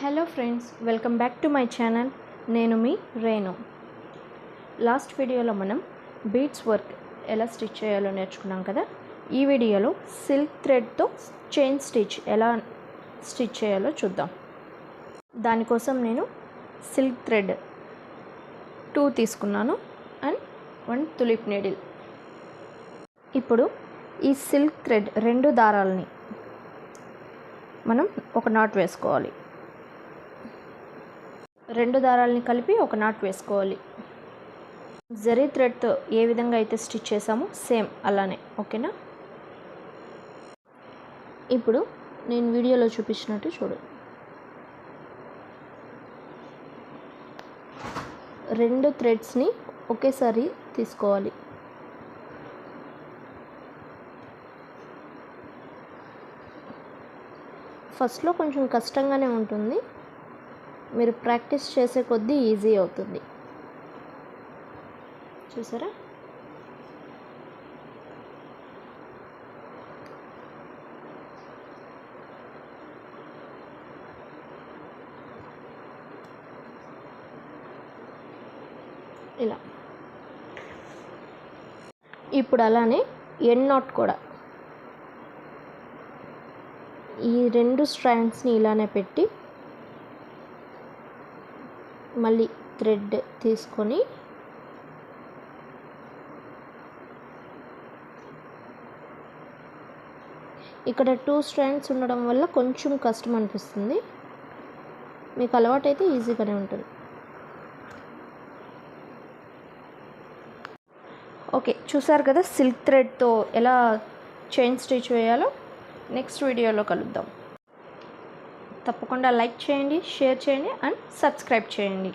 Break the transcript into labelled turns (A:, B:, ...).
A: Hello friends welcome back to my channel నేను మీ Renu. Last వీడియోలో మనం బీడ్స్ వర్క్ ఎలా స్టిచ్ చేయాలో నేర్చుకున్నాం కదా? ఈ వీడియోలో సిల్క్ థ్రెడ్తో చైన్ స్టిచ్ ఎలా స్టిచ్ చేయాలో చూద్దాం. దానికోసం నేను సిల్క్ థ్రెడ్ టూ తీసుకున్నాను అండ్ వన్ తులిప్ నీడిల్ ఇప్పుడు ఈ సిల్క్ థ్రెడ్ రెండు దారాలని మనం ఒక నాట్ వేసుకోవాలి. రెండు దారాలని కలిపి ఒక నాట్ వేసుకోవాలి. జరీ థ్రెడ్తో ఏ విధంగా అయితే స్టిచ్ చేసామో సేమ్ అలానే ఓకేనా? ఇప్పుడు నేను వీడియోలో చూపించినట్టు చూడు. రెండు థ్రెడ్స్ని ఒకేసారి తీసుకోవాలి. ఫస్ట్లో కొంచెం కష్టంగానే ఉంటుంది. మీరు ప్రాక్టీస్ చేసే కొద్దీ ఈజీ అవుతుంది. చూసారా? ఇలా. ఇప్పుడు అలానే ఎన్ నాట్ కూడా. ఈ రెండు స్ట్రాండ్స్ని ఇలానే పెట్టి మళ్ళీ థ్రెడ్ తీసుకొని ఇక్కడ టూ స్ట్రాండ్స్ ఉండడం వల్ల కొంచెం కష్టం అనిపిస్తుంది. మీకు అలవాటైతే ఈజీగానే ఉంటుంది. ఓకే చూసారు కదా సిల్క్ థ్రెడ్తో ఎలా చైన్ స్టిచ్ వేయాలో? నెక్స్ట్ వీడియోలో కలుద్దాం. తప్పకుండా లైక్ చేయండి షేర్ చేయండి అండ్ సబ్స్క్రైబ్ చేయండి.